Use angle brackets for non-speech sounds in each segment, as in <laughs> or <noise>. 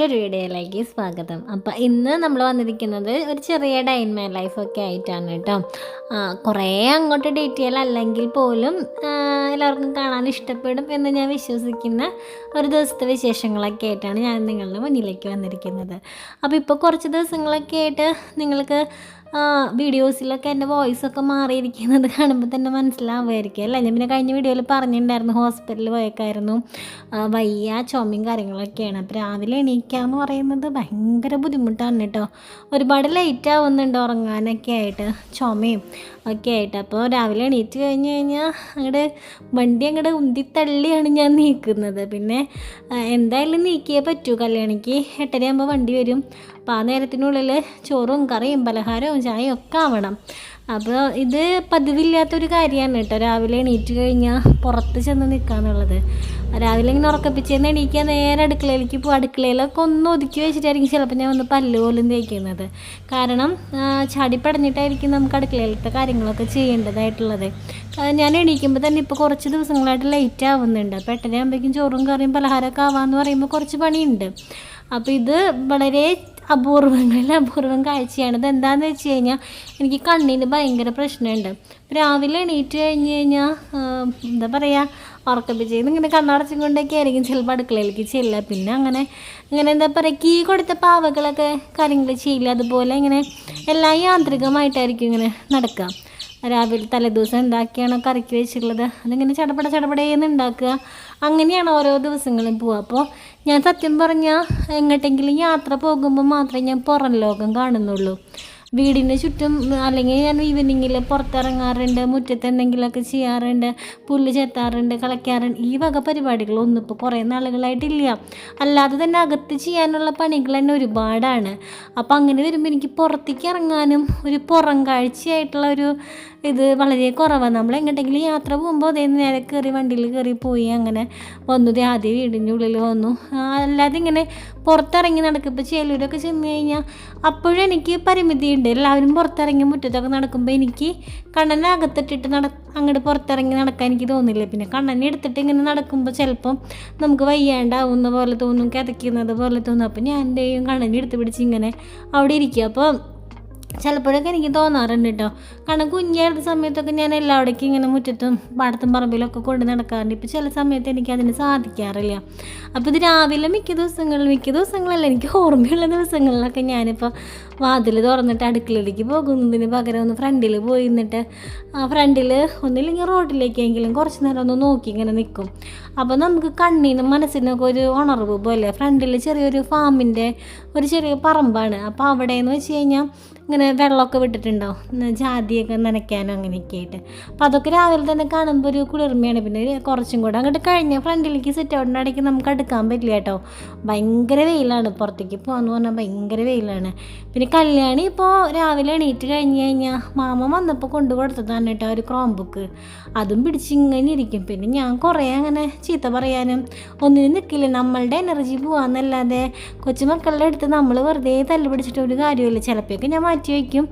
മറ്റൊരു വീഡിയോയിലേക്ക് സ്വാഗതം. അപ്പോൾ ഇന്ന് നമ്മൾ വന്നിരിക്കുന്നത് ഒരു ചെറിയ ഡൈൻമേ ലൈഫൊക്കെ ആയിട്ടാണ് കേട്ടോ. കുറേ അങ്ങോട്ട് ഡീറ്റെയിൽ അല്ലെങ്കിൽ പോലും എല്ലാവർക്കും കാണാൻ ഇഷ്ടപ്പെടും എന്ന് ഞാൻ വിശ്വസിക്കുന്ന ഒരു ദിവസത്തെ വിശേഷങ്ങളൊക്കെ ആയിട്ടാണ് ഞാൻ നിങ്ങളുടെ മുന്നിലേക്ക് വന്നിരിക്കുന്നത്. അപ്പോൾ ഇപ്പോൾ കുറച്ച് ദിവസങ്ങളൊക്കെ ആയിട്ട് നിങ്ങൾക്ക് വീഡിയോസിലൊക്കെ എന്റെ വോയിസൊക്കെ മാറിയിരിക്കുന്നത് കാണുമ്പോൾ തന്നെ മനസ്സിലാവുമായിരിക്കും. അല്ലേ? ഞാൻ പിന്നെ കഴിഞ്ഞ വീഡിയോയിൽ പറഞ്ഞിട്ടുണ്ടായിരുന്നു ഹോസ്പിറ്റലിൽ പോയേക്കായിരുന്നു. വയ്യ ചുമയും കാര്യങ്ങളൊക്കെയാണ്. അപ്പോൾ രാവിലെ എണീക്കുക എന്ന് പറയുന്നത് ഭയങ്കര ബുദ്ധിമുട്ടാണ് കേട്ടോ. ഒരുപാട് ലേറ്റ് ആവുന്നുണ്ട് ഉറങ്ങാനൊക്കെ ആയിട്ട്. ചുമയും ഒക്കെ ആയിട്ട് അപ്പോൾ രാവിലെ എണീറ്റ് കഴിഞ്ഞ് കഴിഞ്ഞാൽ അങ്ങോട്ട് വണ്ടി അങ്ങോട്ട് ഉന്തി തള്ളിയാണ് ഞാൻ നീക്കുന്നത്. പിന്നെ എന്തായാലും നീക്കിയേ പറ്റൂ കല്യാണിക്ക്. എട്ടരയാകുമ്പോൾ വണ്ടി വരും. അപ്പോൾ ആ നേരത്തിനുള്ളിൽ ചോറും കറിയും പലഹാരവും ചായയും ഒക്കെ ആവണം. അപ്പോൾ ഇത് പതിവില്ലാത്തൊരു കാര്യമാണ് കേട്ടോ രാവിലെ എണീറ്റ് കഴിഞ്ഞാൽ പുറത്ത് ചെന്ന് നിൽക്കാന്നുള്ളത് രാവിലെ ഇങ്ങനെ ഉറക്കപ്പിച്ചേന്ന് എണീക്കാൻ നേരെ അടുക്കളയിലേക്ക് പോകും അടുക്കളയിലൊക്കെ ഒന്ന് ഒതുക്കി വെച്ചിട്ടായിരിക്കും ചിലപ്പോൾ ഞാൻ ഒന്ന് പല്ല് പോലും തേക്കുന്നത്. കാരണം ചടി പടഞ്ഞിട്ടായിരിക്കും നമുക്ക് അടുക്കളയിലത്തെ കാര്യങ്ങളൊക്കെ ചെയ്യേണ്ടതായിട്ടുള്ളത്. ഞാൻ എണീക്കുമ്പോൾ തന്നെ ഇപ്പോൾ കുറച്ച് ദിവസങ്ങളായിട്ട് ലേറ്റ് ആവുന്നുണ്ട്. പെട്ടെന്ന് എട്ടരയാകുമ്പോഴേക്കും ചോറും കറിയും പലഹാരമൊക്കെ ആവാമെന്ന് പറയുമ്പോൾ കുറച്ച് പണിയുണ്ട്. അപ്പോൾ ഇത് വളരെ അപൂർവങ്ങളിൽ അപൂർവം കാഴ്ചയാണ്. ഇത് എന്താണെന്ന് വെച്ച് കഴിഞ്ഞാൽ എനിക്ക് കണ്ണിന് ഭയങ്കര പ്രശ്നമുണ്ട്. രാവിലെ എണീറ്റ് കഴിഞ്ഞ് കഴിഞ്ഞാൽ എന്താ പറയുക ഉറക്കപ്പിച്ചത് ഇങ്ങനെ കണ്ണടച്ചും കൊണ്ടൊക്കെ ആയിരിക്കും ചിലപ്പോൾ അടുക്കളയിലേക്ക് ചെല്ലുക. പിന്നെ അങ്ങനെ ഇങ്ങനെ എന്താ പറയുക കീ കൊടുത്ത പാവകളൊക്കെ കാര്യങ്ങൾ ചെയ്യില്ല. അതുപോലെ ഇങ്ങനെ എല്ലാം യാന്ത്രികമായിട്ടായിരിക്കും ഇങ്ങനെ നടക്കുക. രാവിലെ തലേദിവസം ഉണ്ടാക്കിയാണ് കറിക്ക് വെച്ചിട്ടുള്ളത് അതിങ്ങനെ ചടപട ചടപടേന്ന് ഉണ്ടാക്കുക. അങ്ങനെയാണ് ഓരോ ദിവസങ്ങളും പോവുക. അപ്പോൾ ഞാൻ സത്യം പറഞ്ഞാൽ എങ്ങോട്ടെങ്കിലും യാത്ര പോകുമ്പോൾ മാത്രമേ ഞാൻ പുറം ലോകം കാണുന്നുള്ളൂ. വീടിന് ചുറ്റും അല്ലെങ്കിൽ ഞാൻ ഈവനിങ്ങിൽ പുറത്തിറങ്ങാറുണ്ട് മുറ്റത്ത് എന്തെങ്കിലുമൊക്കെ ചെയ്യാറുണ്ട് പുല്ല് ചെത്താറുണ്ട് കളയ്ക്കാറുണ്ട് ഈ വക പരിപാടികളൊന്നും ഇപ്പോൾ കുറേ നാളുകളായിട്ടില്ല. അല്ലാതെ തന്നെ അകത്ത് ചെയ്യാനുള്ള പണികൾ തന്നെ ഒരുപാടാണ്. അപ്പോൾ അങ്ങനെ വരുമ്പോൾ എനിക്ക് പുറത്തേക്ക് ഇറങ്ങാനും ഒരു പുറം കാഴ്ചയായിട്ടുള്ള ഒരു ഇത് വളരെ കുറവാണ്. നമ്മൾ എങ്ങോട്ടെങ്കിലും യാത്ര പോകുമ്പോൾ അതേ നേരെ കയറി വണ്ടിയിൽ കയറി പോയി അങ്ങനെ വന്നു. ആദ്യം വീടിന്റെ ഉള്ളിൽ വന്നു. അല്ലാതെ ഇങ്ങനെ പുറത്തിറങ്ങി നടക്കും ഇപ്പോൾ ചേലൂരൊക്കെ ചെന്ന് കഴിഞ്ഞാൽ അപ്പോഴും എനിക്ക് പരിമിതിയുണ്ട്. എല്ലാവരും പുറത്തിറങ്ങി മുറ്റത്തൊക്കെ നടക്കുമ്പോൾ എനിക്ക് കണ്ണനെ അകത്തിട്ടിട്ട് നട അങ്ങോട്ട് പുറത്തിറങ്ങി നടക്കാൻ എനിക്ക് തോന്നില്ല. പിന്നെ കണ്ണനെ എടുത്തിട്ട് ഇങ്ങനെ നടക്കുമ്പോൾ ചിലപ്പം നമുക്ക് വയ്യാണ്ടാവുന്ന പോലെ തോന്നും കിതയ്ക്കുന്നത് പോലെ തോന്നും. അപ്പോൾ ഞാൻ എന്റെയും കണ്ണനെ എടുത്ത് പിടിച്ച് ഇങ്ങനെ അവിടെ ഇരിക്കുക അപ്പോൾ ചിലപ്പോഴൊക്കെ എനിക്ക് തോന്നാറുണ്ട് കേട്ടോ കാരണം കുഞ്ഞായിരുന്ന സമയത്തൊക്കെ ഞാൻ എല്ലാവിടേക്കും ഇങ്ങനെ മുറ്റത്തും പാടത്തും പറമ്പിലൊക്കെ കൊണ്ട് നടക്കാറുണ്ട്. ഇപ്പോൾ ചില സമയത്ത് എനിക്ക് അതിന് സാധിക്കാറില്ല. അപ്പോൾ ഇത് രാവിലെ മിക്ക ദിവസങ്ങളിൽ മിക്ക ദിവസങ്ങളല്ല എനിക്ക് ഓർമ്മയുള്ള ദിവസങ്ങളിലൊക്കെ ഞാനിപ്പോൾ വാതിൽ തുറന്നിട്ട് അടുക്കളയിലേക്ക് പോകുന്നതിന് പകരം ഒന്ന് ഫ്രണ്ടിൽ പോയി നിന്നിട്ട് ആ ഫ്രണ്ടിൽ ഒന്നില്ലെങ്കിൽ റോഡിലേക്കെങ്കിലും കുറച്ച് നേരം ഒന്ന് നോക്കി ഇങ്ങനെ നിൽക്കും അപ്പോൾ നമുക്ക് കണ്ണിനും മനസ്സിനൊക്കെ ഒരു ഉണർവ് പോലെ ഫ്രണ്ടിൽ ചെറിയൊരു ഫാമിന്റെ ഒരു ചെറിയ പറമ്പാണ്. അപ്പോൾ അവിടെ എന്ന് വെച്ച് കഴിഞ്ഞാൽ ഇങ്ങനെ വെള്ളമൊക്കെ വിട്ടിട്ടുണ്ടാവും ജാതിയൊക്കെ നനയ്ക്കാനും അങ്ങനെയൊക്കെ ആയിട്ട്. അപ്പോൾ അതൊക്കെ രാവിലെ തന്നെ കാണുമ്പോൾ ഒരു കുളിർമയാണ്. പിന്നെ കുറച്ചും കൂടെ അങ്ങോട്ട് കഴിഞ്ഞ ഫ്രണ്ടിലേക്ക് സെറ്റ് ഔട്ടിന്റെ ഇടയ്ക്ക് നമുക്ക് എടുക്കാൻ പറ്റില്ല കേട്ടോ. ഭയങ്കര വെയിലാണ്. പുറത്തേക്ക് പോകാന്ന് പറഞ്ഞാൽ ഭയങ്കര വെയിലാണ്. പിന്നെ കല്യാണി ഇപ്പോൾ രാവിലെ എണീറ്റ് കഴിഞ്ഞ് കഴിഞ്ഞാൽ മാമ വന്നപ്പോൾ കൊണ്ടു കൊടുത്തതാണ് കേട്ടോ ഒരു ക്രോം ബുക്ക് അതും പിടിച്ച് ഇങ്ങനെ ഇരിക്കും. പിന്നെ ഞാൻ കുറേ അങ്ങനെ ചീത്ത പറയാനും ഒന്നിനും നിൽക്കില്ല നമ്മളുടെ എനർജി പോകാമെന്നല്ലാതെ കൊച്ചുമക്കളുടെ അടുത്ത് നമ്മൾ വെറുതെ തല്ല് പിടിച്ചിട്ട് ഒരു കാര്യമില്ല ചിലപ്പോഴൊക്കെ ഞാൻ മാറ്റി വയ്ക്കും.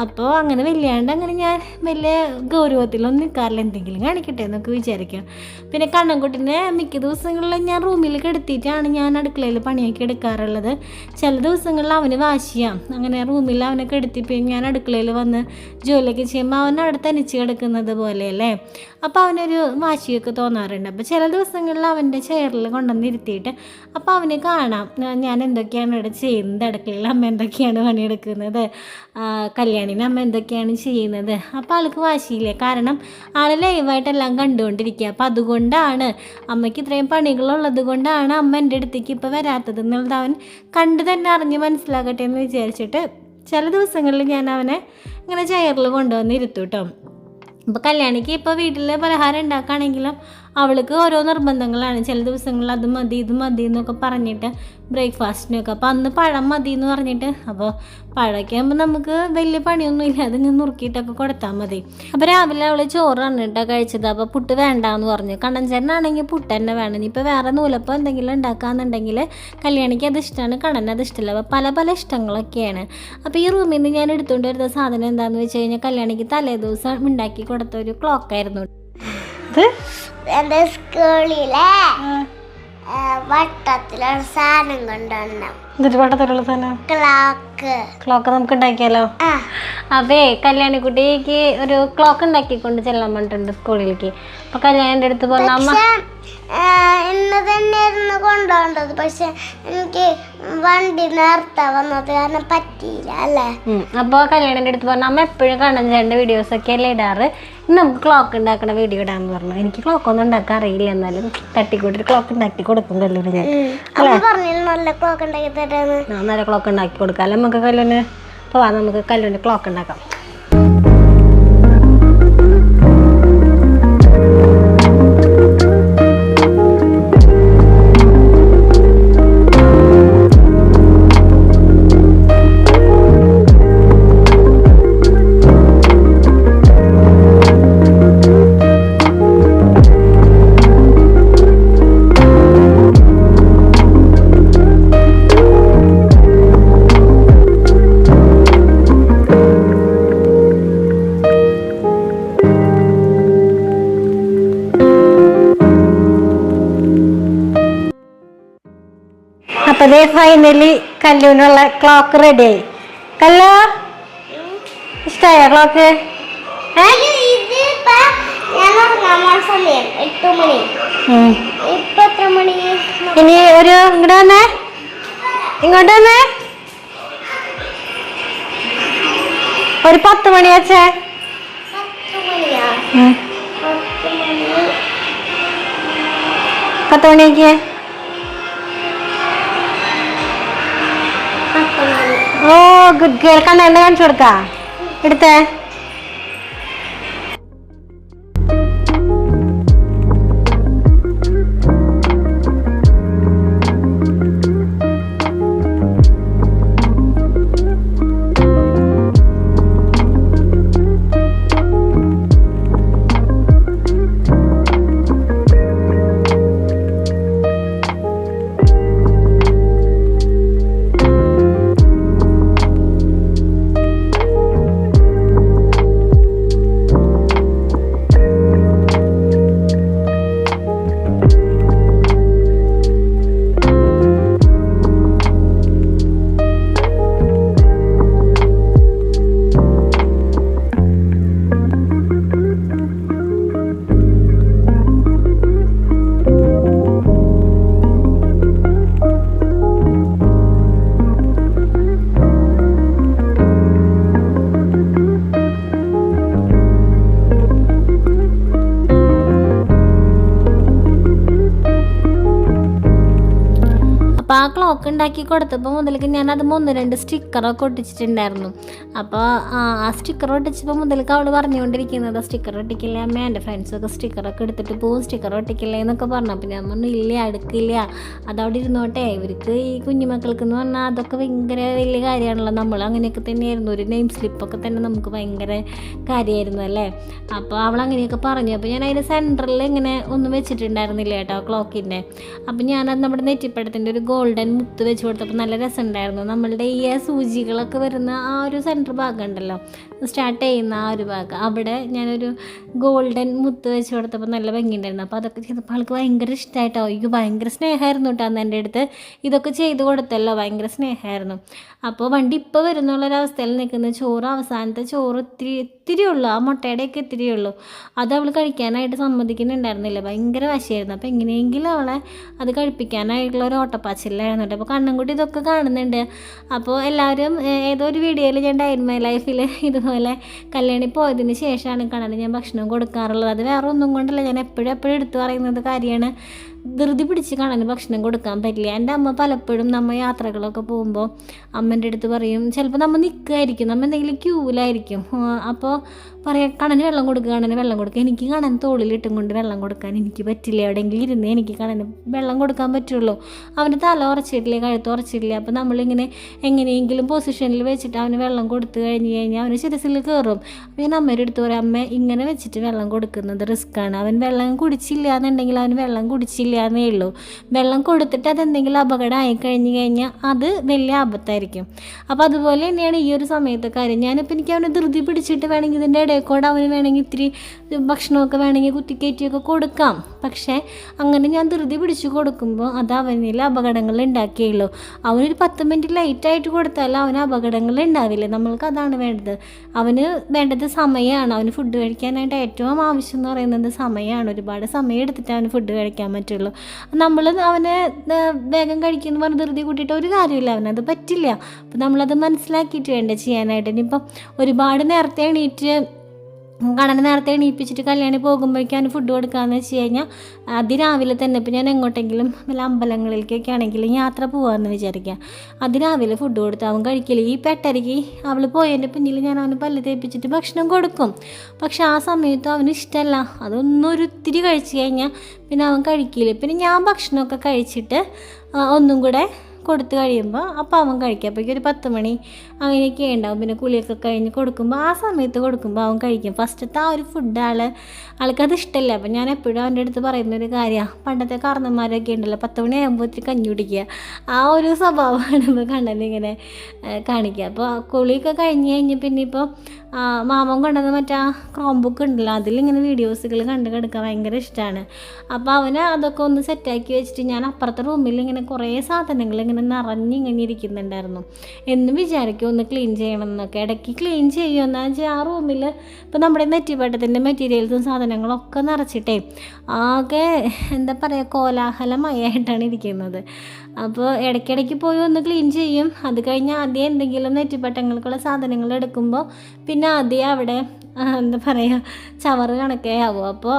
അപ്പോൾ അങ്ങനെ വല്ലാണ്ട് അങ്ങനെ ഞാൻ വലിയ ഗൗരവത്തിലൊന്നും നിൽക്കാറില്ല. എന്തെങ്കിലും കാണിക്കട്ടെ എന്നൊക്കെ വിചാരിക്കാം. പിന്നെ കണ്ണൻകുട്ടിനെ മിക്ക ദിവസങ്ങളിലും ഞാൻ റൂമിൽ കിടത്തിയിട്ടാണ് ഞാൻ അടുക്കളയിൽ പണിയൊക്കെ എടുക്കാറുള്ളത്. ചില ദിവസങ്ങളിൽ അവന് വാശിയാം. അങ്ങനെ റൂമിൽ അവനെ കിടത്തിപ്പോയി ഞാൻ അടുക്കളയിൽ വന്ന് ജോലിയൊക്കെ ചെയ്യുമ്പോൾ അവൻ അവിടെ തനിച്ച് കിടക്കുന്നത് പോലെയല്ലേ അപ്പോൾ അവനൊരു വാശിയൊക്കെ തോന്നാറുണ്ട്. അപ്പോൾ ചില ദിവസങ്ങളിൽ അവന്റെ ചെയറിൽ കൊണ്ടുവന്ന് ഇരുത്തിയിട്ട് അപ്പോൾ അവന് കാണാം. ഞാൻ- ഞാൻ എന്തൊക്കെയാണ് ഇവിടെ ചെയ്യുന്നത്? അടുക്കളയിൽ അമ്മ എന്തൊക്കെയാണ് പണിയെടുക്കുന്നത്? കല്യാണിന് അമ്മ എന്തൊക്കെയാണ് ചെയ്യുന്നത്? അപ്പോൾ ആൾക്ക് വാശിയില്ല? കാരണം ആൾ ലൈവായിട്ടെല്ലാം കണ്ടുകൊണ്ടിരിക്കുക. അപ്പോൾ അതുകൊണ്ടാണ് അമ്മയ്ക്ക് ഇത്രയും പണികളുള്ളത് കൊണ്ടാണ് അമ്മ എന്റെ അടുത്തേക്ക് ഇപ്പോൾ വരാത്തത് എന്നുള്ളത് അവൻ കണ്ടു തന്നെ അറിഞ്ഞ് മനസ്സിലാകട്ടെ എന്ന് വിചാരിച്ചിട്ട് ചില ദിവസങ്ങളിൽ ഞാൻ അവനെ ഇങ്ങനെ ചെയറിൽ കൊണ്ടുവന്ന് ഇരുത്തു കേട്ടോ ഇപ്പോൾ കല്യാണിക്ക് ഇപ്പോൾ വീട്ടിൽ പലഹാരം ഉണ്ടാക്കുകയാണെങ്കിലും അവൾക്ക് ഓരോ നിർബന്ധങ്ങളാണ്. ചില ദിവസങ്ങളിൽ അത് മതി ഇത് മതി എന്നൊക്കെ പറഞ്ഞിട്ട് ബ്രേക്ക്ഫാസ്റ്റിനൊക്കെ. അപ്പോൾ അന്ന് പഴം മതി എന്ന് പറഞ്ഞിട്ട് അപ്പോൾ പഴമൊക്കെ ആകുമ്പോൾ നമുക്ക് വലിയ പണിയൊന്നും ഇല്ല. അതിങ്ങനെ നുറുക്കിയിട്ടൊക്കെ കൊടുത്താൽ മതി. അപ്പോൾ രാവിലെ അവൾ ചോറാണ് കേട്ടോ കഴിച്ചത്. അപ്പോൾ പുട്ട് വേണ്ട എന്ന് പറഞ്ഞു. കണ്ണൻചേട്ടനാണെങ്കിൽ പുട്ട് തന്നെ വേണം. ഇനിയിപ്പോൾ വേറെ നൂലപ്പം എന്തെങ്കിലും ഉണ്ടാക്കാന്നുണ്ടെങ്കിൽ കല്യാണിക്ക് അത് ഇഷ്ടമാണ് കണ്ണൻ അത് ഇഷ്ടമല്ല അപ്പോൾ പല പല ഇഷ്ടങ്ങളൊക്കെയാണ്. അപ്പോൾ ഈ റൂമിൽ നിന്ന് ഞാൻ എടുത്തുകൊണ്ട് വരുന്ന സാധനം എന്താണെന്ന് വെച്ച് കഴിഞ്ഞാൽ കല്യാണിക്ക് തലേ ദിവസം ഉണ്ടാക്കി കൊടുത്ത ഒരു ക്ലോക്കായിരുന്നു. ഇത് എന്റെ സ്കൂളിലെ വട്ടത്തിലൊരു സാധനം കൊണ്ടുവരണം എന്നിട്ട് വട്ടത്തിലുള്ള സാധനം? ക്ലോക്ക്. ക്ലോക്ക് നമുക്ക് ഉണ്ടാക്കിയാലോ? അതെ കല്യാണിക്കുട്ടിക്ക് ഒരു ക്ലോക്ക് ഉണ്ടാക്കി കൊണ്ട് ചെല്ലാൻ പറഞ്ഞിട്ടുണ്ട് സ്കൂളിലേക്ക്. അപ്പൊ കല്യാണിന്റെ അടുത്ത് പറഞ്ഞ അമ്മ ഇന്ന് തന്നെയായിരുന്നു കൊണ്ടുപോകേണ്ടത്. പക്ഷെ എനിക്ക് വണ്ടി നേരത്തെ വന്നത് കാരണം പറ്റിയില്ല അല്ലേ? അപ്പോൾ അപ്പൊ കല്യാണിന്റെ അടുത്ത് പറഞ്ഞാൽ അമ്മ എപ്പോഴും കാണാൻ ചേട്ടന്റെ വീഡിയോസ് ഒക്കെ അല്ലേ ഇടാറ്? നമുക്ക് ക്ലോക്ക് ഉണ്ടാക്കണ വീഡിയോ ഇടാന്ന് പറഞ്ഞു. എനിക്ക് ക്ലോക്ക് ഒന്നും ഉണ്ടാക്കാൻ അറിയില്ല. എന്നാലും തട്ടിക്കൂട്ടി ക്ലോക്ക് ഉണ്ടാക്കി കൊടുക്കും കല്ലൂര് ഞാൻ. നല്ല ക്ലോക്ക് ഉണ്ടാക്കി തരാന്ന്? ആ നല്ല ക്ലോക്ക് ഉണ്ടാക്കി കൊടുക്കാം. അല്ല നമുക്ക് കല്ലൂന്? പോവാ നമുക്ക് കല്ലൂന് ക്ലോക്ക് ഉണ്ടാക്കാം. ഫൈനലി കല്ലൂനുള്ള ക്ലോക്ക് റെഡി ആയി കല്ലോ? ഇഷ്ടായോ ക്ലോക്ക് ഇനി ഒരു ഇങ്ങോട്ട് വന്നേ. ഇങ്ങോട്ട് വന്നേ. ഒരു പത്ത് മണി വെച്ചേ. പത്ത് മണിക്ക്? ഓ ഗുഡ് ഗേൾ കണ്ണ കാണിച്ചു കൊടുക്ക. എടുത്തേ. ക്ലോക്ക് ഉണ്ടാക്കി കൊടുത്തപ്പോൾ മുതലേക്ക് ഞാൻ അത് ഒന്ന് രണ്ട് സ്റ്റിക്കറൊക്കെ ഒട്ടിച്ചിട്ടുണ്ടായിരുന്നു. അപ്പോൾ ആ സ്റ്റിക്കർ ഒട്ടിച്ചപ്പോൾ മുതലേക്ക് അവൾ പറഞ്ഞുകൊണ്ടിരിക്കുന്നത് സ്റ്റിക്കർ ഒട്ടിക്കില്ല അമ്മ? എന്റെ ഫ്രണ്ട്സൊക്കെ സ്റ്റിക്കറൊക്കെ എടുത്തിട്ട് പോവും. സ്റ്റിക്കർ ഒട്ടിക്കില്ല? എന്നൊക്കെ പറഞ്ഞു. അപ്പോൾ ഞാൻ പറഞ്ഞു ഇല്ല അടുക്കില്ല. അതവിടെ ഇരുന്നോട്ടെ. ഇവർക്ക് ഈ കുഞ്ഞുമക്കൾക്ക് എന്ന് പറഞ്ഞാൽ അതൊക്കെ ഭയങ്കര വലിയ കാര്യമാണല്ലോ. നമ്മൾ അങ്ങനെയൊക്കെ തന്നെയായിരുന്നു. ഒരു നെയിം സ്ലിപ്പൊക്കെ തന്നെ നമുക്ക് ഭയങ്കര കാര്യമായിരുന്നു അല്ലേ? അപ്പോൾ അവൾ അങ്ങനെയൊക്കെ പറഞ്ഞു. അപ്പോൾ ഞാൻ അതിന്റെ സെന്ററിൽ ഇങ്ങനെ ഒന്നും വെച്ചിട്ടുണ്ടായിരുന്നില്ല കേട്ടോ ക്ലോക്കിന്റെ അപ്പോൾ ഞാനത് നമ്മുടെ നെറ്റിപ്പടത്തിന്റെ ഒരു ഗോൾഡൻ മുത്ത് വെച്ച് കൊടുത്തപ്പോൾ നല്ല രസമുണ്ടായിരുന്നു. നമ്മളുടെ ഈ സൂചികളൊക്കെ വരുന്ന ആ ഒരു സെന്റർ ഭാഗം ഉണ്ടല്ലോ. സ്റ്റാർട്ട് ചെയ്യുന്ന ആ ഒരു ഭാഗം. അവിടെ ഞാനൊരു ഗോൾഡൻ മുത്ത് വെച്ച് കൊടുത്തപ്പോൾ നല്ല ഭംഗിയുണ്ടായിരുന്നു. അപ്പോൾ അതൊക്കെ ചെയ്തപ്പോൾ ആൾക്ക് ഭയങ്കര ഇഷ്ടമായിട്ടോ എനിക്ക് ഭയങ്കര സ്നേഹമായിരുന്നു കേട്ടോ അന്ന് എന്റെ അടുത്ത്. ഇതൊക്കെ ചെയ്ത് കൊടുത്തല്ലോ ഭയങ്കര സ്നേഹമായിരുന്നു. അപ്പോൾ വണ്ടി ഇപ്പോൾ വരുന്നുള്ളൊരവസ്ഥയിൽ നിൽക്കുന്ന ചോറ് അവസാനത്തെ ചോറ് ഇത്തിരി ഇത്തിരി ഉള്ളൂ. ആ മുട്ടയുടെയൊക്കെ ഇത്തിരി ഉള്ളൂ. അത് അവൾ കഴിക്കാനായിട്ട് സമ്മതിക്കുന്നുണ്ടായിരുന്നില്ല. ഭയങ്കര വശമായിരുന്നു അപ്പോൾ എങ്ങനെയെങ്കിലും അവളെ അത് കഴിപ്പിക്കാനായിട്ടുള്ള ഒരു ഓട്ടപ്പാച്ചിലായിരുന്നു കേട്ടോ അപ്പോൾ കണ്ണൻകുട്ടി ഇതൊക്കെ കാണുന്നുണ്ട്. അപ്പോൾ എല്ലാവരും ഏതോ ഒരു വീഡിയോയിൽ ഞാൻ ഡൈൻ മൈ ലൈഫിൽ ഇതുപോലെ കല്യാണി പോയതിന് ശേഷമാണ് കണ്ണന് ഞാൻ ഭക്ഷണം കൊടുക്കാറുള്ളത്. അത് വേറെ ഒന്നും കൊണ്ടല്ല. ഞാൻ എപ്പോഴും എപ്പോഴും എടുത്തു പറയുന്നത് കാര്യമാണ്. ധൃതി പിടിച്ച് കണ്ണന് ഭക്ഷണം കൊടുക്കാൻ പറ്റില്ല. എന്റെ അമ്മ പലപ്പോഴും നമ്മ യാത്രകളൊക്കെ പോകുമ്പോൾ അമ്മേന്റെ അടുത്ത് പറയും ചിലപ്പോൾ നമ്മൾ നിൽക്കുമായിരിക്കും നമ്മൾ എന്തെങ്കിലും ക്യൂവിലായിരിക്കും. അപ്പോൾ പറയാം കണന് വെള്ളം കൊടുക്കുക കണന് വെള്ളം കൊടുക്കുക എനിക്ക് കണൻ തോളിലിട്ടും കൊണ്ട് വെള്ളം കൊടുക്കാൻ എനിക്ക് പറ്റില്ല. എവിടെയെങ്കിലും ഇരുന്ന് എനിക്ക് കണന് വെള്ളം കൊടുക്കാൻ പറ്റുള്ളൂ. അവന് തല ഉറച്ചിട്ടില്ല കഴുത്ത് ഉറച്ചിട്ടില്ല? അപ്പോൾ നമ്മളിങ്ങനെ എങ്ങനെയെങ്കിലും പൊസിഷനിൽ വെച്ചിട്ട് അവന് വെള്ളം കൊടുത്തു കഴിഞ്ഞ് കഴിഞ്ഞാൽ അവന് ശിരസിൽ കയറും അപ്പോൾ ഞാൻ അമ്മയുടെ അടുത്ത് പറയാം അമ്മ ഇങ്ങനെ വെച്ചിട്ട് വെള്ളം കൊടുക്കുന്നത് റിസ്ക്കാണ്. അവൻ വെള്ളം കുടിച്ചില്ല എന്നുണ്ടെങ്കിൽ അവൻ വെള്ളം കുടിച്ചില്ല എന്നേ ഉള്ളൂ. വെള്ളം കൊടുത്തിട്ട് അതെന്തെങ്കിലും അപകടം ആയി കഴിഞ്ഞ് കഴിഞ്ഞാൽ അത് വലിയ ആപത്തായിരിക്കും. അപ്പോൾ അതുപോലെ തന്നെയാണ് ഈ ഒരു സമയത്തെ കാര്യം. ഞാനിപ്പോൾ എനിക്ക് അവനെ ധൃതി പിടിച്ചിട്ട് വേണമെങ്കിൽ ഇതിന്റെ ഇടയിൽ കൂടെ അവന് വേണമെങ്കിൽ ഇത്തിരി ഭക്ഷണമൊക്കെ വേണമെങ്കിൽ കുത്തിക്കയറ്റിയൊക്കെ കൊടുക്കാം. പക്ഷേ അങ്ങനെ ഞാൻ ധൃതി പിടിച്ചു കൊടുക്കുമ്പോൾ അത് അവനിൽ അപകടങ്ങൾ ഉണ്ടാക്കിയുള്ളൂ അവനൊരു പത്ത് മിനിറ്റ് ലൈറ്റായിട്ട് കൊടുത്താൽ അവന് അപകടങ്ങൾ ഉണ്ടാവില്ല. നമ്മൾക്ക് അതാണ് വേണ്ടത്. അവന് വേണ്ടത് സമയമാണ് അവന് ഫുഡ് കഴിക്കാനായിട്ട് ഏറ്റവും ആവശ്യം എന്ന് പറയുന്നത് സമയമാണ് ഒരുപാട് സമയം എടുത്തിട്ട് അവന് ഫുഡ് കഴിക്കാൻ പറ്റുള്ളൂ. നമ്മൾ അവനെ വേഗം കഴിക്കുന്നു പറഞ്ഞ് ധൃതി കൂട്ടിയിട്ട് ഒരു കാര്യമില്ല അവനത് പറ്റില്ല. അപ്പം നമ്മളത് മനസ്സിലാക്കിയിട്ട് വേണ്ട ചെയ്യാനായിട്ട്. ഇനിയിപ്പം ഒരുപാട് നേരത്തെ എണീറ്റ് കണ്ണനെ നേരത്തെ എണീപ്പിച്ചിട്ട് കല്യാണി പോകുമ്പോഴേക്കാണ് ഫുഡ് കൊടുക്കാമെന്ന് വെച്ച് കഴിഞ്ഞാൽ അതിരാവിലെ തന്നെ ഇപ്പം ഞാൻ എങ്ങോട്ടെങ്കിലും വല്ല അമ്പലങ്ങളിലേക്കൊക്കെ ആണെങ്കിലും യാത്ര പോകാമെന്ന് വിചാരിക്കുക അതിരാവിലെ ഫുഡ് കൊടുത്ത് അവൻ കഴിക്കില്ല ഈ പെട്ടരയ്ക്ക് അവൾ പോയതിന്റെ പിന്നിൽ ഞാൻ അവന് പല്ല് തേപ്പിച്ചിട്ട് ഭക്ഷണം കൊടുക്കും. പക്ഷെ ആ സമയത്ത് അവന് ഇഷ്ടമല്ല അതൊന്നും ഒരു ഇത്തിരി കഴിച്ച് കഴിഞ്ഞാൽ പിന്നെ അവൻ കഴിക്കില്ല. പിന്നെ ഞാൻ ഭക്ഷണമൊക്കെ കഴിച്ചിട്ട് ഒന്നും കൂടെ കൊടുത്തു കഴിയുമ്പോൾ അപ്പോൾ അവൻ കഴിക്കും. അപ്പോഴേക്കും ഒരു പത്ത് മണി അങ്ങനെയൊക്കെ ഉണ്ടാവും. പിന്നെ കുളിയൊക്കെ കഴിഞ്ഞ് കൊടുക്കുമ്പോൾ ആ സമയത്ത് കൊടുക്കുമ്പോൾ അവൻ കഴിക്കും. ഫസ്റ്റത്തെ ആ ഒരു ഫുഡ് ആൾ ആൾക്കത് ഇഷ്ടമല്ല അപ്പം ഞാൻ എപ്പോഴും അവന്റെ അടുത്ത് പറയുന്ന ഒരു കാര്യമാണ് പണ്ടത്തെ കാരണന്മാരൊക്കെ ഉണ്ടല്ലോ പത്ത് മണി ആകുമ്പോൾ ഒത്തിരി കഞ്ഞി കുടിക്കുക. ആ ഒരു സ്വഭാവമാണ് ഇപ്പോൾ കണ്ണനിങ്ങനെ ഏഹ്, കാണിക്കുക. അപ്പോൾ കുളിയൊക്കെ കഴിഞ്ഞ് കഴിഞ്ഞ് പിന്നെ ഇപ്പോൾ മാമൻ കൊണ്ടുവന്ന മറ്റേ ക്രോംബുക്ക് ക്രോം ബുക്ക് ഉണ്ടല്ലോ അതിലിങ്ങനെ വീഡിയോസുകൾ കണ്ട് കിടക്കാൻ ഭയങ്കര ഇഷ്ടമാണ് അപ്പോൾ അവന് അതൊക്കെ ഒന്ന് സെറ്റാക്കി വെച്ചിട്ട് ഞാൻ അപ്പുറത്തെ റൂമിൽ ഇങ്ങനെ കുറേ സാധനങ്ങൾ ഇങ്ങനെ നിറഞ്ഞ് ഇങ്ങനെ ഇരിക്കുന്നുണ്ടായിരുന്നു എന്ന് വിചാരിക്കും ഒന്ന് ക്ലീൻ ചെയ്യണം എന്നൊക്കെ ഇടയ്ക്ക് ക്ലീൻ ചെയ്യുമെന്ന് വെച്ചാൽ ആ റൂമിൽ ഇപ്പോൾ നമ്മുടെ നെറ്റിപ്പട്ടത്തിന്റെ മെറ്റീരിയൽസും സാധനങ്ങളൊക്കെ നിറച്ചിട്ടേ ആകെ എന്താ പറയുക കോലാഹലമായിട്ടാണ് ഇരിക്കുന്നത്. അപ്പോൾ ഇടയ്ക്കിടയ്ക്ക് പോയി ഒന്ന് ക്ലീൻ ചെയ്യും. അത് കഴിഞ്ഞ് ആദ്യം എന്തെങ്കിലും നെറ്റിപ്പട്ടങ്ങൾക്കുള്ള സാധനങ്ങൾ എടുക്കുമ്പോൾ പിന്നെ ആദ്യം അവിടെ എന്താ പറയുക ചവറ് കണക്കേ ആവും അപ്പോൾ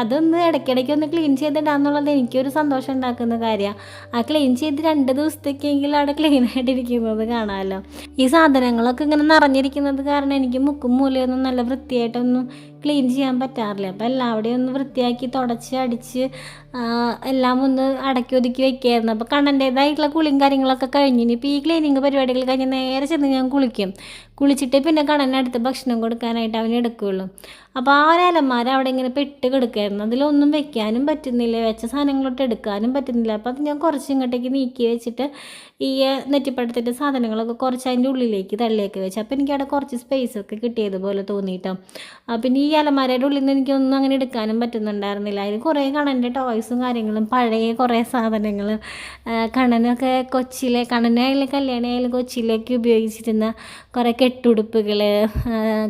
അതൊന്ന് ഇടയ്ക്കിടയ്ക്ക് ഒന്ന് ക്ലീൻ ചെയ്തിടാന്നുള്ളത് എനിക്കൊരു സന്തോഷം ഉണ്ടാക്കുന്ന കാര്യമാണ് ആ ക്ലീൻ ചെയ്ത് രണ്ട് ദിവസത്തേക്കെങ്കിലും അവിടെ ക്ലീൻ ആയിട്ടിരിക്കുന്നത് കാണാമല്ലോ ഈ സാധനങ്ങളൊക്കെ ഇങ്ങനെ നിറഞ്ഞിരിക്കുന്നത് കാരണം എനിക്ക് മുക്കും മൂലയൊന്നും നല്ല വൃത്തിയായിട്ടൊന്നും ക്ലീൻ ചെയ്യാൻ പറ്റാറില്ല. അപ്പോൾ എല്ലാവിടെയും ഒന്ന് വൃത്തിയാക്കി തുടച്ച് അടിച്ച് എല്ലാം ഒന്ന് അടക്കി ഒതുക്കി വെക്കായിരുന്നു. അപ്പോൾ കണ്ണന്റേതായിട്ടുള്ള കുളിയും കാര്യങ്ങളൊക്കെ കഴിഞ്ഞ് ഇനിയിപ്പോൾ ഈ ക്ലീനിങ് പരിപാടികൾ കഴിഞ്ഞ് നേരെ ചെന്ന് ഞാൻ കുളിക്കും. കുളിച്ചിട്ട് പിന്നെ കണ്ണനടുത്ത് ഭക്ഷണം കൊടുക്കാനായിട്ട് അവൻ എടുക്കുകയുള്ളൂ അപ്പോൾ ആ ഒരു അലമാര അവിടെ ഇങ്ങനെ പെട്ട് കിടക്കായിരുന്നു. അതിലൊന്നും വെക്കാനും പറ്റുന്നില്ല. വെച്ച സാധനങ്ങളൊട്ട് എടുക്കാനും പറ്റുന്നില്ല. അപ്പോൾ അത് ഞാൻ കുറച്ച് ഇങ്ങോട്ടേക്ക് നീക്കി വെച്ചിട്ട് ഈ നെറ്റിപ്പടത്തിന്റെ സാധനങ്ങളൊക്കെ കുറച്ച് അതിന്റെ ഉള്ളിലേക്ക് തള്ളിയൊക്കെ വെച്ചു. അപ്പോൾ എനിക്ക് അവിടെ കുറച്ച് സ്പേസ് ഒക്കെ കിട്ടിയതുപോലെ തോന്നിയിട്ടോ പിന്നെ ഈ അലമാരയുടെ ഉള്ളിൽ നിന്ന് എനിക്കൊന്നും അങ്ങനെ എടുക്കാനും പറ്റുന്നുണ്ടായിരുന്നില്ല. അതിൽ കുറേ കണ്ണന്റെ ടോയ്സും കാര്യങ്ങളും പഴയ കുറേ സാധനങ്ങൾ കണ്ണനൊക്കെ കൊച്ചിയിലെ കണ്ണനായാലും കല്യാണമായാലും കൊച്ചിയിലേക്ക് ഉപയോഗിച്ചിരുന്ന കുറേ കെട്ടുടുപ്പുകൾ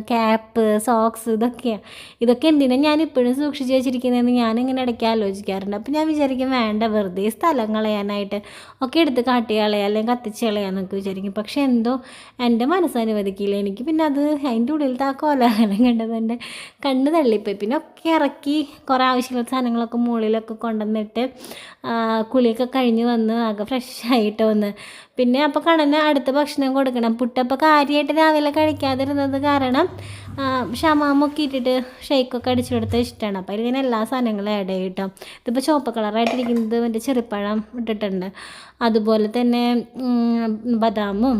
ക്യാപ്പ് സോക്സ് ഇതൊക്കെയാണ് ഇതൊക്കെ എന്തിനാണ് ഞാൻ ഇപ്പോഴും സൂക്ഷിച്ച് വെച്ചിരിക്കുന്നതെന്ന് ഞാനിങ്ങനെ ഇടയ്ക്ക് ആലോചിക്കാറുണ്ട്. അപ്പോൾ ഞാൻ വിചാരിക്കും വേണ്ട വെറുതെ സ്ഥലം കളയാനായിട്ട് ഒക്കെ എടുത്ത് കാട്ടി കളയാം അല്ലെങ്കിൽ കത്തിച്ച് കളയാന്നൊക്കെ വിചാരിക്കും. പക്ഷേ എന്തോ എന്റെ മനസ്സനുവദിക്കില്ല എനിക്ക് പിന്നെ അത് അതിന്റെ ഉള്ളിലത്തെ ആ കോലാഹലം കണ്ടത് എന്റെ കണ്ണ് തള്ളിപ്പോയി. പിന്നെ ഒക്കെ ഇറക്കി കുറേ ആവശ്യമുള്ള സാധനങ്ങളൊക്കെ മുകളിലൊക്കെ കൊണ്ടുവന്നിട്ട് കുളിയൊക്കെ കഴിഞ്ഞ് വന്ന് ആകെ ഫ്രഷ് ആയിട്ട് വന്ന് പിന്നെ അപ്പോൾ കണ്ണന് അടുത്ത ഭക്ഷണം കൊടുക്കണം. പുട്ടപ്പോൾ കാര്യമായിട്ട് രാവിലെ കഴിക്കാതിരുന്നത് കാരണം ഷമാമൊക്കെ ഇട്ടിട്ട് ഷെയ്ക്കൊക്കെ അടിച്ചു കൊടുത്ത ഇഷ്ടമാണ് അപ്പോൾ ഇതിങ്ങനെ എല്ലാ സാധനങ്ങളും ആഡ് ചെയ്യും കേട്ടോ ഇതിപ്പോൾ ചുവപ്പ് കളറായിട്ടിരിക്കുന്നത് മറ്റേ ചെറുപ്പഴം ഇട്ടിട്ടുണ്ട്. അതുപോലെ തന്നെ ബദാമും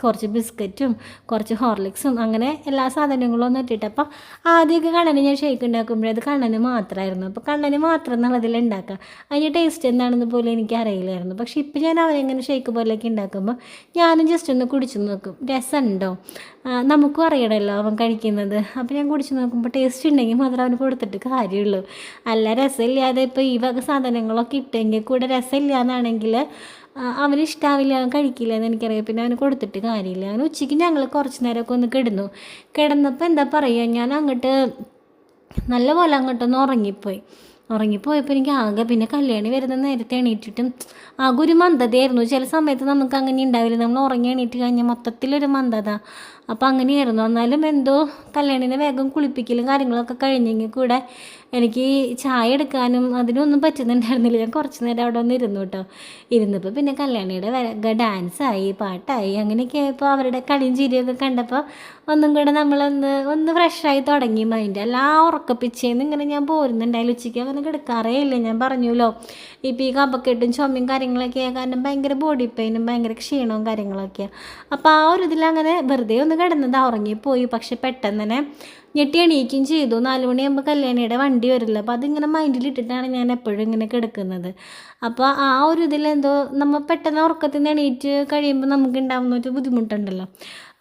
കുറച്ച് ബിസ്ക്കറ്റും കുറച്ച് ഹോർലിക്സും അങ്ങനെ എല്ലാ സാധനങ്ങളും ഒന്നും ഇട്ടിട്ട്. അപ്പോൾ ആദ്യമൊക്കെ കണ്ണന് ഞാൻ ഷേക്ക് ഉണ്ടാക്കുമ്പോഴേ അത് കണ്ണന് മാത്രമായിരുന്നു അപ്പോൾ കണ്ണന് മാത്രം എന്നുള്ളതിൽ ഉണ്ടാക്കുക അതിന്റെ ടേസ്റ്റ് എന്താണെന്ന് പോലും എനിക്ക് അറിയില്ലായിരുന്നു. പക്ഷേ ഇപ്പം ഞാൻ അവരെങ്ങനെ ഷേക്ക് പോലെയൊക്കെ ഉണ്ടാക്കുമ്പോൾ ഞാനും ജസ്റ്റ് ഒന്ന് കുടിച്ചു നോക്കും. രസമുണ്ടോ നമുക്കും അറിയണമല്ലോ അവൻ കഴിക്കുന്നത്. അപ്പോൾ ഞാൻ കുടിച്ചു നോക്കുമ്പോൾ ടേസ്റ്റ് ഉണ്ടെങ്കിൽ മാത്രം അവന് കൊടുത്തിട്ട് കാര്യമുള്ളൂ. അല്ല രസമില്ലാതെ ഇപ്പോൾ ഈ വക സാധനങ്ങളൊക്കെ ഇട്ടെങ്കിൽ കൂടെ രസമില്ല എന്നാണെങ്കിൽ അവന് ഇഷ്ടാവില്ല അവൻ കഴിക്കില്ല എന്ന് എനിക്കറിയാം. പിന്നെ അവന് കൊടുത്തിട്ട് കാര്യമില്ല. അവന് ഉച്ചയ്ക്ക് ഞങ്ങൾ കുറച്ച് നേരമൊക്കെ ഒന്ന് കിടന്നു. കിടന്നപ്പോൾ എന്താ പറയുക ഞാൻ അങ്ങോട്ട് നല്ലപോലെ അങ്ങോട്ടൊന്ന് ഉറങ്ങിപ്പോയി. ഉറങ്ങിപ്പോയപ്പോൾ എനിക്ക് ആകെ പിന്നെ കല്യാണി വരുന്ന നേരത്തെ എണീറ്റിട്ടും ആകെ ഒരു മന്ദതയായിരുന്നു. ചില സമയത്ത് നമുക്ക് അങ്ങനെ ഉണ്ടാവില്ല. നമ്മൾ ഉറങ്ങി എണീറ്റ് കഴിഞ്ഞാൽ മൊത്തത്തിലൊരു മന്ദത. അപ്പോൾ അങ്ങനെയായിരുന്നു. എന്നാലും എന്തോ കല്യാണിനെ വേഗം കുളിപ്പിക്കലും കാര്യങ്ങളൊക്കെ കഴിഞ്ഞെങ്കിൽ കൂടെ എനിക്ക് ചായ എടുക്കാനും അതിനൊന്നും പറ്റുന്നുണ്ടായിരുന്നില്ല. ഞാൻ കുറച്ച് നേരം അവിടെ ഒന്ന് ഇരുന്നു കേട്ടോ. ഇരുന്നപ്പോൾ പിന്നെ കല്യാണിയുടെ ഡാൻസായി പാട്ടായി അങ്ങനെയൊക്കെ ആയപ്പോൾ അവരുടെ കളിയും ചിരിയൊക്കെ കണ്ടപ്പോൾ ഒന്നും കൂടെ നമ്മളൊന്ന് ഒന്ന് ഫ്രഷായി തുടങ്ങി മൈൻഡ് എല്ലാം ഉറക്കപ്പിച്ചേന്ന് ഇങ്ങനെ ഞാൻ പോരുന്നുണ്ടായാലും ഉച്ചയ്ക്ക് അങ്ങനെ കിടക്കാറേ ഇല്ല. ഞാൻ പറഞ്ഞല്ലോ ഇപ്പോൾ ഈ കപക്കെട്ടും ചുമയും കാര്യങ്ങളൊക്കെ കാരണം ഭയങ്കര ബോഡി പെയിനും ഭയങ്കര ക്ഷീണവും കാര്യങ്ങളൊക്കെയാണ് അപ്പോൾ ആ ഒരു ഇതിൽ അങ്ങനെ വെറുതെ ഒന്ന് കിടന്നത് ഉറങ്ങിപ്പോയി. പക്ഷെ പെട്ടെന്ന് തന്നെ ഞെട്ടി എണീക്കുകയും ചെയ്തു. നാല് മണിയാകുമ്പോൾ കല്യാണിയുടെ വണ്ടി വരില്ല. അപ്പോൾ അതിങ്ങനെ മൈൻഡിൽ ഇട്ടിട്ടാണ് ഞാൻ എപ്പോഴും ഇങ്ങനെ കിടക്കുന്നത്. അപ്പോൾ ആ ഒരു ഇതിലെന്തോ നമ്മൾ പെട്ടെന്ന് ഉറക്കത്തിൽ നിന്ന് എണീറ്റ് കഴിയുമ്പോൾ നമുക്ക് ഉണ്ടാകുന്ന ഒരു ബുദ്ധിമുട്ടുണ്ടല്ലോ.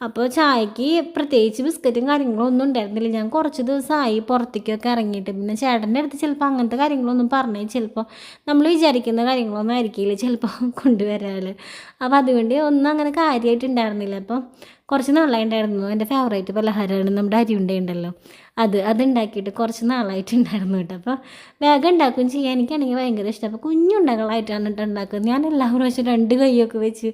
അപ്പോൾ ചായക്ക് പ്രത്യേകിച്ച് ബിസ്ക്കറ്റും കാര്യങ്ങളും ഒന്നും ഉണ്ടായിരുന്നില്ല. ഞാൻ കുറച്ച് ദിവസമായി പുറത്തേക്കൊക്കെ ഇറങ്ങിയിട്ട്. പിന്നെ ചേട്ടന്റെ അടുത്ത് ചിലപ്പോൾ അങ്ങനത്തെ കാര്യങ്ങളൊന്നും പറഞ്ഞു. ചിലപ്പോൾ നമ്മൾ വിചാരിക്കുന്ന കാര്യങ്ങളൊന്നും ആയിരിക്കില്ല ചിലപ്പോൾ കൊണ്ടുവരാൽ അപ്പോൾ അതുകൊണ്ട് ഒന്നും അങ്ങനെ കാര്യമായിട്ടുണ്ടായിരുന്നില്ല അപ്പം കുറച്ച് നാളായിട്ടുണ്ടായിരുന്നു എന്റെ ഫേവറേറ്റ് പലഹാരമാണ് നമ്മുടെ അരി ഉണ്ടല്ലോ അത് അതുണ്ടാക്കിയിട്ട് കുറച്ച് നാളായിട്ടുണ്ടായിരുന്നു കേട്ടോ. അപ്പോൾ വേഗം ഉണ്ടാക്കുകയും ചെയ്യാൻ എനിക്കാണെങ്കിൽ ഭയങ്കര ഇഷ്ടം. അപ്പോൾ കുഞ്ഞുണ്ടകളായിട്ടാണ് കേട്ടോ ഉണ്ടാക്കുന്നത്. ഞാൻ എല്ലാ പ്രാവശ്യം രണ്ട് കൈയൊക്കെ വെച്ച്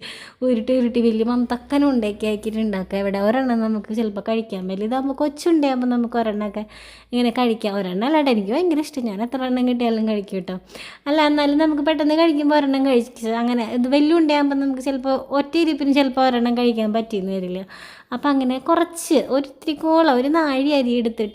ഉരുട്ടി ഉരുട്ടി വലിയ മന്തക്കനും ഉണ്ടാക്കി ആക്കിയിട്ട് ഉണ്ടാക്കുക ഇവിടെ. ഒരെണ്ണം നമുക്ക് ചിലപ്പോൾ കഴിക്കാൻ വലുതാകുമ്പോൾ കൊച്ചുണ്ടാകുമ്പോൾ നമുക്ക് ഒരെണ്ണമൊക്കെ ഇങ്ങനെ കഴിക്കാം. ഒരെണ്ണം അല്ലാണ്ട് എനിക്ക് ഭയങ്കര ഇഷ്ടം. ഞാൻ എത്ര എണ്ണം കിട്ടിയാലും കഴിക്കും കേട്ടോ. അല്ല എന്നാലും നമുക്ക് പെട്ടെന്ന് കഴിക്കുമ്പോൾ ഒരെണ്ണം കഴിച്ച് അങ്ങനെ ഇത് വലിയ ഉണ്ടാകുമ്പോൾ നമുക്ക് ചിലപ്പോൾ ഒറ്റ ഇരിപ്പിന് ചിലപ്പോൾ ഒരെണ്ണം കഴിക്കാൻ പറ്റിയെന്ന് വരില്ല. അപ്പം അങ്ങനെ കുറച്ച് ഒരു ഇത്തിരിക്കോളം ഒരു നാഴി അരി എടുത്തിട്ട്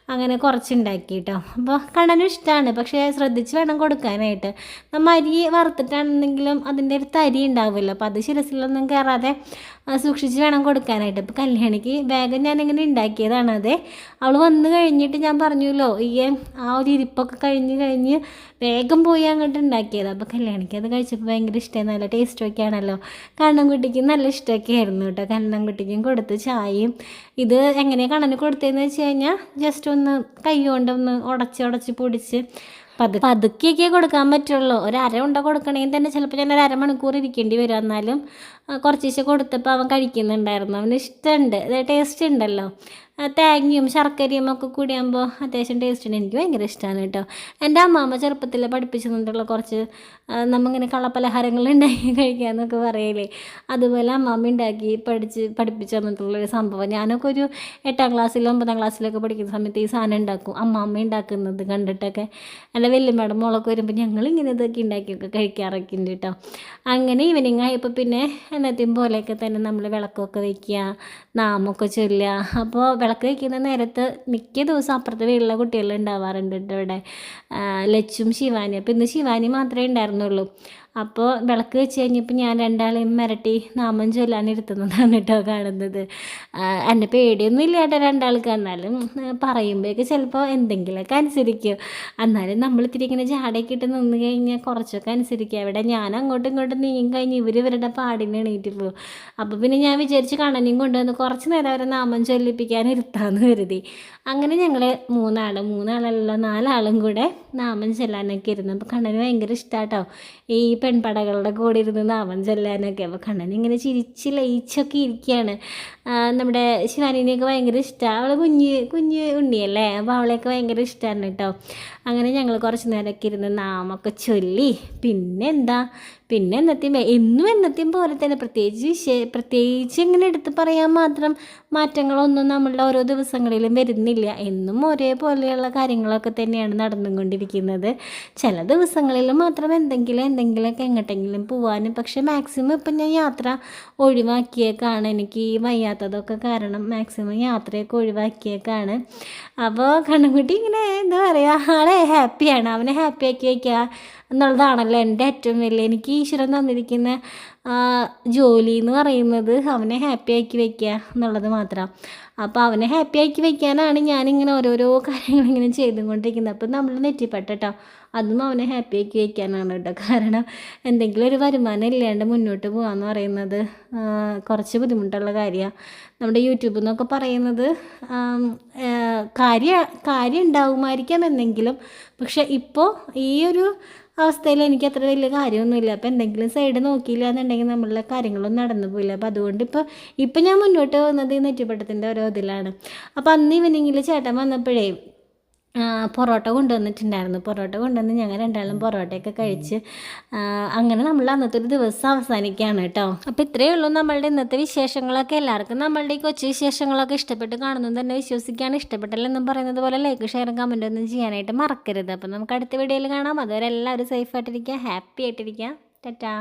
അങ്ങനെ കുറച്ച് ഉണ്ടാക്കി കേട്ടോ അപ്പോൾ കണ്ണനും ഇഷ്ടമാണ് പക്ഷേ ശ്രദ്ധിച്ച് വേണം കൊടുക്കാനായിട്ട്. നമ്മൾ അരി വറുത്തിട്ടാണെന്നെങ്കിലും അതിന്റെ ഒരു തരി ഉണ്ടാവില്ല അപ്പോൾ അത് ശിരസിലൊന്നും കയറാതെ സൂക്ഷിച്ച് വേണം കൊടുക്കാനായിട്ട്. ഇപ്പോൾ കല്യാണിക്ക് വേഗം ഞാനിങ്ങനെ ഉണ്ടാക്കിയതാണ് അതെ. അവൾ വന്നു കഴിഞ്ഞിട്ട് ഞാൻ പറഞ്ഞല്ലോ ഈ ആ ഒരു ഇരിപ്പൊക്കെ കഴിഞ്ഞ് കഴിഞ്ഞ് വേഗം പോയി അങ്ങോട്ട് ഉണ്ടാക്കിയത്. അപ്പോൾ കല്യാണിക്ക് അത് കഴിച്ചപ്പോൾ ഭയങ്കര ഇഷ്ടമായി നല്ല ടേസ്റ്റൊക്കെ ആണല്ലോ. കണ്ണൻകുട്ടിക്ക് നല്ല ഇഷ്ടമൊക്കെ ആയിരുന്നു കേട്ടോ. കണ്ണൻകുട്ടിക്കും കൊടുത്ത് ചായയും. ഇത് എങ്ങനെയാണ് കണ്ണന് കൊടുത്തതെന്ന് വെച്ച് കഴിഞ്ഞാൽ ജസ്റ്റ് ഒന്ന് കൈ കൊണ്ടൊന്ന് ഉടച്ച് ഉടച്ച് പൊടിച്ച് പതു പതുക്കെയൊക്കെ കൊടുക്കാൻ പറ്റുള്ളൂ. ഒരു അര ഉണ്ട കൊടുക്കണമെങ്കിൽ തന്നെ ചിലപ്പോൾ ഞാൻ ഒരു അരമണിക്കൂർ ഇരിക്കേണ്ടി വരും. എന്നാലും ആ, കുറച്ച് ദിവസം കൊടുത്തപ്പോൾ അവൻ കഴിക്കുന്നുണ്ടായിരുന്നു. അവന് ഇഷ്ടമുണ്ട്. ടേസ്റ്റ് ഉണ്ടല്ലോ. തേങ്ങയും ശർക്കരയും ഒക്കെ കൂടിയാകുമ്പോൾ അത്യാവശ്യം ടേസ്റ്റ് ഉണ്ട്. എനിക്ക് ഭയങ്കര ഇഷ്ടമാണ് കേട്ടോ. എന്റെ അമ്മാമ്മ ചെറുപ്പത്തിൽ പഠിപ്പിച്ചു തന്നിട്ടുള്ള കുറച്ച് നമ്മിങ്ങനെ കള്ളപ്പലഹാരങ്ങൾ ഉണ്ടാക്കി <laughs> കഴിക്കാമെന്നൊക്കെ പറയില്ലേ അതുപോലെ അമ്മാമ്മ ഉണ്ടാക്കി പഠിച്ച് പഠിപ്പിച്ചു തന്നിട്ടുള്ളൊരു സംഭവം. ഞാനൊക്കെ ഒരു എട്ടാം ക്ലാസ്സിലും ഒമ്പതാം ക്ലാസ്സിലൊക്കെ പഠിക്കുന്ന സമയത്ത് ഈ സാധനം ഉണ്ടാക്കും. അമ്മാമ്മ ഉണ്ടാക്കുന്നത് കണ്ടിട്ടൊക്കെ. അല്ല വല്യമ്മയുടെ മോളൊക്കെ വരുമ്പോൾ ഞങ്ങൾ ഇങ്ങനെ ഇതൊക്കെ ഉണ്ടാക്കിയൊക്കെ കഴിക്കാറൊക്കെ ഉണ്ട് കേട്ടോ അങ്ങനെ ഈവനിങ് ആയപ്പോൾ പിന്നെ എന്നത്തെയും പോലെയൊക്കെ തന്നെ നമ്മൾ വിളക്കൊക്കെ വയ്ക്കുക നാമൊക്കെ ചൊല്ലുക. അപ്പോൾ വിളക്ക് വയ്ക്കുന്ന നേരത്ത് മിക്ക ദിവസം അപ്പുറത്തെ വീട്ടിലെ കുട്ടികൾ ഉണ്ടാവാറുണ്ട് കേട്ടോ ഇവിടെ. ലച്ചും ശിവാനി അപ്പോൾ ഇന്ന് ശിവാനി മാത്രമേ ഉണ്ടായിരുന്നുള്ളൂ അപ്പോൾ വിളക്ക് വെച്ച് കഴിഞ്ഞപ്പോൾ ഞാൻ രണ്ടാളെയും മിരട്ടി നാമം ചൊല്ലാനിരുത്തുന്നതാണ് കേട്ടോ കാണുന്നത്. എന്നെ പേടിയൊന്നും ഇല്ല കേട്ടോ രണ്ടാൾക്ക്. എന്നാലും പറയുമ്പോഴേക്ക് ചിലപ്പോൾ എന്തെങ്കിലുമൊക്കെ അനുസരിക്കും. എന്നാലും നമ്മൾ ഇത്തിരി ഇങ്ങനെ ജാടയൊക്കെ ഇട്ട് നിന്ന് കഴിഞ്ഞാൽ കുറച്ചൊക്കെ അനുസരിക്കുക അവിടെ ഞാൻ അങ്ങോട്ടും ഇങ്ങോട്ടും നീങ്ങി കഴിഞ്ഞ് ഇവർ ഇവരുടെ പാടിന് എണീറ്റ് പോകും അപ്പോൾ പിന്നെ ഞാൻ വിചാരിച്ച് കണ്ണനെയും കൊണ്ടുവന്ന് കുറച്ച് നേരം അവരെ നാമം ചൊല്ലിപ്പിക്കാൻ ഇരുത്താമെന്ന് കരുതി. അങ്ങനെ ഞങ്ങൾ മൂന്നാൾ മൂന്നാളല്ല നാലാളും കൂടെ നാമം ചെല്ലാനൊക്കെ ഇരുന്നു. അപ്പോൾ കണ്ണന് ഭയങ്കര ഇഷ്ടമാട്ടോ ഈ പെൺപടകളുടെ കൂടെ ഇരുന്ന് നാമം ചെല്ലാനൊക്കെ. അപ്പോൾ കണ്ണൻ ഇങ്ങനെ ചിരിച്ച് ലയിച്ചൊക്കെ ഇരിക്കുകയാണ് നമ്മുടെ ശിവാനിനെയൊക്കെ ഭയങ്കര ഇഷ്ടമാണ് അവൾ കുഞ്ഞ് കുഞ്ഞ് ഉണ്ണിയല്ലേ? അപ്പോൾ അവളെയൊക്കെ ഭയങ്കര ഇഷ്ടമാണ് കേട്ടോ അങ്ങനെ ഞങ്ങൾ കുറച്ച് നേരമൊക്കെ ഇരുന്ന് നാമൊക്കെ ചൊല്ലി. പിന്നെ എന്താ പിന്നെ എന്നത്തെയും എന്നും എന്നത്തെയും പോലെ തന്നെ പ്രത്യേകിച്ച് വിശേ- പ്രത്യേകിച്ച് ഇങ്ങനെ എടുത്ത് പറയാൻ മാത്രം മാറ്റങ്ങളൊന്നും നമ്മളുടെ ഓരോ ദിവസങ്ങളിലും വരുന്നില്ല. എന്നും ഒരേപോലെയുള്ള കാര്യങ്ങളൊക്കെ തന്നെയാണ് നടന്നുകൊണ്ടിരിക്കുന്നത്. ചില ദിവസങ്ങളിൽ മാത്രം എന്തെങ്കിലും എന്തെങ്കിലുമൊക്കെ എങ്ങോട്ടെങ്കിലും പോവാനും പക്ഷേ മാക്സിമം ഇപ്പം ഞാൻ യാത്ര ഒഴിവാക്കിയേക്കാണ്. എനിക്ക് ഈ വയ്യാത്തതൊക്കെ കാരണം മാക്സിമം യാത്രയൊക്കെ ഒഴിവാക്കിയേക്കാണ്. അപ്പോൾ കണ്ണുംകുട്ടി ഇങ്ങനെ എന്താ പറയുക ആളെ ഹാപ്പിയാണ് അവനെ ഹാപ്പിയാക്കി വയ്ക്കുക. എന്നുള്ളതാണല്ലോ എന്റെ ഏറ്റവും വലിയ എനിക്ക് ഈശ്വരൻ തന്നിരിക്കുന്ന ജോലി എന്ന് പറയുന്നത് അവനെ ഹാപ്പി ആക്കി വയ്ക്കുക എന്നുള്ളത് മാത്രം. അപ്പോൾ അവനെ ഹാപ്പി ആക്കി വയ്ക്കാനാണ് ഞാനിങ്ങനെ ഓരോരോ കാര്യങ്ങളിങ്ങനെ ചെയ്തുകൊണ്ടിരിക്കുന്നത്. അപ്പം നമ്മൾ നെറ്റിപ്പെട്ടോ അതും അവനെ ഹാപ്പി ആക്കി വയ്ക്കാനാണ് കേട്ടോ കാരണം എന്തെങ്കിലും ഒരു വരുമാനം ഇല്ലാണ്ട് മുന്നോട്ട് പോകാമെന്ന് പറയുന്നത് കുറച്ച് ബുദ്ധിമുട്ടുള്ള കാര്യമാണ് നമ്മുടെ യൂട്യൂബിൽ നിന്നൊക്കെ പറയുന്നത് കാര്യ കാര്യം ഉണ്ടാവുമായിരിക്കാം എന്തെങ്കിലും പക്ഷെ ഇപ്പോൾ ഈ ഒരു അവസ്ഥയിൽ എനിക്ക് അത്ര വലിയ കാര്യമൊന്നുമില്ല. അപ്പോൾ എന്തെങ്കിലും സൈഡ് നോക്കിയില്ല എന്നുണ്ടെങ്കിൽ നമ്മളുടെ കാര്യങ്ങളൊന്നും നടന്നു പോയില്ല അപ്പോൾ അതുകൊണ്ട് ഇപ്പോൾ ഇപ്പം ഞാൻ മുന്നോട്ട് പോകുന്നത് ഈ നെറ്റിപ്പട്ടത്തിന്റെ ഓരോ ഇതിലാണ്. അപ്പോൾ അന്ന് ഈവനിങ്ങിൽ ചേട്ടൻ വന്നപ്പോഴേ പൊറോട്ട കൊണ്ടുവന്നിട്ടുണ്ടായിരുന്നു. പൊറോട്ട കൊണ്ടുവന്ന് ഞങ്ങൾ രണ്ടാളും പൊറോട്ടയൊക്കെ കഴിച്ച് അങ്ങനെ നമ്മൾ അന്നത്തെ ഒരു ദിവസം അവസാനിക്കുകയാണ് കേട്ടോ. അപ്പോൾ ഇത്രയേ ഉള്ളൂ നമ്മളുടെ ഇന്നത്തെ വിശേഷങ്ങളൊക്കെ. എല്ലാവർക്കും നമ്മളുടെ ഈ കൊച്ചു വിശേഷങ്ങളൊക്കെ ഇഷ്ടപ്പെട്ട് കാണുന്നു തന്നെ വിശ്വസിക്കുകയാണ്. ഇഷ്ടപ്പെട്ടല്ലെന്നും പറയുന്നത് പോലെ ലൈക്ക് ഷെയർ കമന്റ് ഒന്നും ചെയ്യാനായിട്ട് മറക്കരുത്. അപ്പോൾ നമുക്ക് അടുത്ത വീഡിയോയിൽ കാണാം. അതുവരെ എല്ലാവരും സേഫ് ആയിട്ടിരിക്കുക ഹാപ്പി ആയിട്ടിരിക്കുക. ടാറ്റാ.